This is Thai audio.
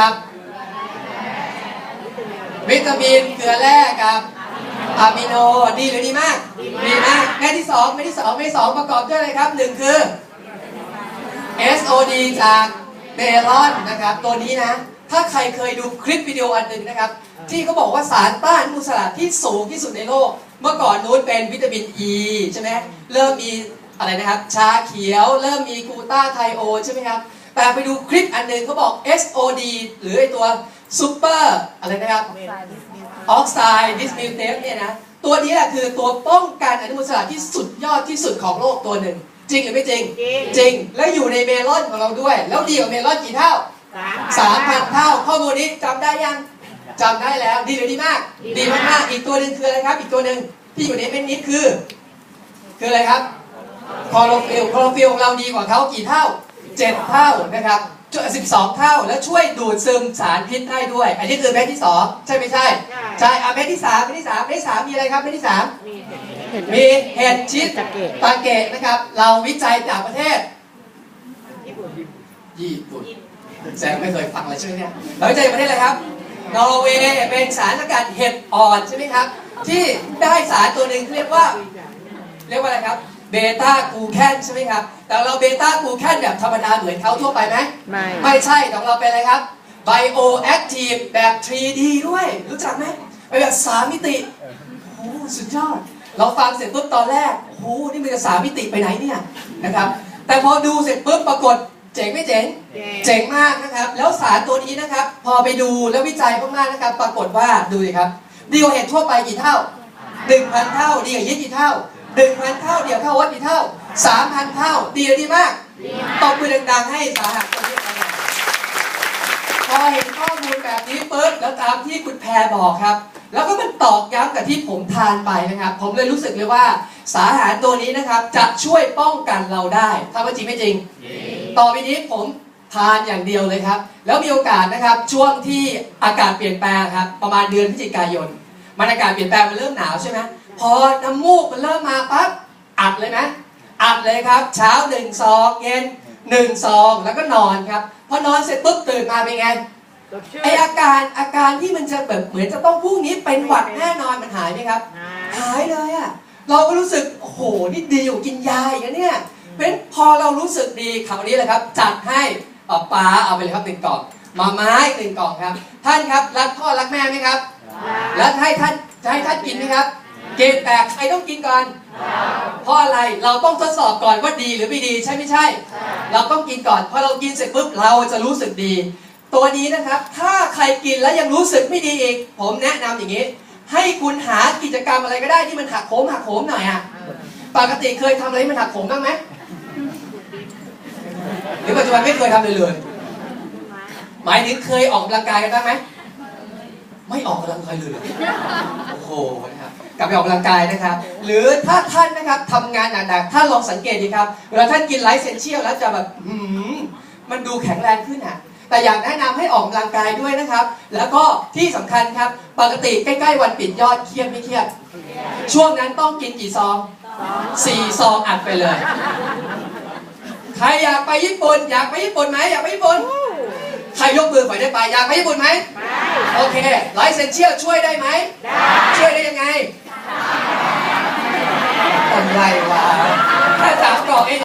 กับวิตามินเกลือแร่กับอะมิโนดีหรือดีมาก ดีมากแม่ที่สองแม่ที่สองแม่ที่สองประกอบด้วยอะไรครับหนึ่งคือ SOD จากเบลอนนะครับ ตัวนี้นะ ถ้าใครเคยดูคลิปวิดีโออันหนึ่งนะครับ ที่เขาบอกว่าสารต้านอนุมูลอิสระที่สูงที่สุดในโลก เมื่อก่อนนู้นเป็นวิตามินอ e, ีใช่ไหมเริ่มมีอะไรนะครับ ชาเขียว เริ่มมีกูต้าไทโอใช่ไหมครับ แต่ไปดูคลิปอันหนึ่งเขาบอก SOD หรือไอตัวซูเปอร์อะไรนะครับออกไซด์ดิสมิวเทสเนี่ยนะ ตัวนี้แหละคือตัวป้องกันอนุมูลอิสระที่สุดยอดที่สุดของโลกตัวหนึ่ง จริงหรือไม่จริง จริงจริงและอยู่ในเมลอนของเราด้วย แล้วดีกว่าเมลอนกี่เท่าสาม3,000เท่า ข้อมูลนี้จำได้ยังจำได้แล้ว ดีหรือดีมาก ดีมากๆอีกตัวหนึ่งคืออะไรครับ อีกตัวหนึ่งที่อยู่ในเม็ดนี้คือ คืออะไรครับคลอโรฟิลคลอโรฟิลของเราดีกว่าเขากี่เท่า 7 เท่านะครับช่วย12 เท่าแล้วช่วยดูดซึมสารพิษได้ด้วย อันนี้คือเม็ดที่ 2 ใช่ไม่ใช่ ใช่เอาเม็ดที่3เม็ดที่3เม็ดที่3มีอะไรครับเม็ดที่ 3 มีมีเห็ดชิดตะเกะตาเกะนะครับ เราวิจัยจากประเทศ ญี่ปุ่นญี่ปุ่นแสดงไม่เคยฟังเลยใช่ไหมเนี่ยเราวิจัยจากประเทศอะไรครับนอร์เวย์เป็นสารสกัดเห็ดอ่อนใช่ไหมครับ ที่ได้สารตัวหนึ่งเรียกว่า เรียกว่าอะไรครับ เบต้ากูแคนใช่ไหมครับ แต่เราเบต้ากูแคนแบบธรรมดาเหมือนเขาทั่วไปไหม ไม่ ไม่ใช่ของเราเป็นอะไรครับ Bioactive แบบ 3D ด้วย รู้จักไหมเป็นแบบสามมิติโอ้โหสุดยอด เราฟังเสร็จปุ๊บตอนแรกโอ้โหนี่มันจะสามมิติไปไหนเนี่ยนะครับ แต่พอดูเสร็จปุ๊บปรากฏเจ๋งไม่เจ๋ง เจ๋งมากนะครับ แล้วสารตัวนี้นะครับ พอไปดูแล้ววิจัยมากๆนะครับ ปรากฏว่าดูสิครับ ดีกว่าเห็ดทั่วไปกี่เท่า 1,000 เท่า ดีกว่ายีสต์กี่เท่า 1,000เท่าเดียวเท่าวัดกี่เท่า3,000เท่า ดีหรือดีมากตบมือดังๆ ให้สาหัสตัวนี้ไปหน่อยพอเห็นข้อมูลแบบนี้ปุ๊บแล้วตามที่คุณแพรบอกครับ แล้วก็มันตอกย้ำกับที่ผมทานไปนะครับ ผมเลยรู้สึกเลยว่าสารอาหารตัวนี้นะครับจะช่วยป้องกันเราได้ถ้าว่าจริงไม่จริง ต่อไปนี้ผมทานอย่างเดียวเลยครับ แล้วมีโอกาสนะครับช่วงที่อากาศเปลี่ยนแปลงครับ ประมาณเดือนพฤศจิกายน มันอากาศเปลี่ยนแปลงมันเริ่มหนาวใช่ไหม พอน้ำมูกมันเริ่มมาปั๊บอัดเลยไหมอัดเลยครับ เช้าหนึ่งซองเย็นหนึ่งซองแล้วก็นอนครับพอนอนเสร็จปุ๊บตื่นมาเป็นไงสดชื่นไออาการอาการที่มันจะแบบเหมือนจะต้องพรุ่งนี้เป็นหวัดแน่นอนมันหายไหมครับ หายเลยอะเราก็รู้สึกโอ้โหนี่ดีกว่ากินยาอีกนะเนี่ยเป็นพอเรารู้สึกดีคราวนี้แหละครับ จัดให้เอาปลาเอาไปเลยครับหนึ่งกล่องมาไม้หนึ่งกล่องครับ ท่านครับรักพ่อรักแม่ไหมครับ แล้วให้ท่านจะให้ท่านกินไหมครับ เกณฑ์แตกใครต้องกินก่อน เพราะอะไรเราต้องทดสอบก่อนว่าดีหรือไม่ดีใช่ไม่ใช่ เราต้องกินก่อนพอเรากินเสร็จปุ๊บเราจะรู้สึกดี ตัวนี้นะครับ ถ้าใครกินแล้วยังรู้สึกไม่ดีอีก ผมแนะนำอย่างนี้ ให้คุณหากิจกรรมอะไรก็ได้ที่มันหักโหมหักโหมหน่อยอะปกติเคยทำอะไรที่มันหักโหมบ้างไหมหรือปัจจุบันไม่เคยทำเลยเลยหมายถึงเคยออกกำลังกายกันบ้างไหมไม่ออกกำลังกายเลยหรอโอ้โหนะครับ กลับไปออกกำลังกายนะครับ หรือถ้าท่านนะครับทำงานหนักๆท่านลองสังเกตดีครับ เวลาท่านกินไลฟ์เซนเชียลแล้วจะแบบหืมมันดูแข็งแรงขึ้นอะแต่อยากแนะนำให้ออกกำลังกายด้วยนะครับ แล้วก็ที่สำคัญครับ ปกติใกล้ๆวันปิดยอดเครียดไม่เครียด ช่วงนั้นต้องกินกี่ซองสี่ซองอัดไปเลย ใครอยากไปญี่ปุ่น อยากไปญี่ปุ่นไหมอยากไปญี่ปุ่น ใครยกมือฝ่ายได้ไปอยากไปญี่ปุ่นไหมโอเคไลฟ์เซนเชียลช่วยได้ไหม ช่วยได้ยังไง อะไรวะแค่สามกล่องเอง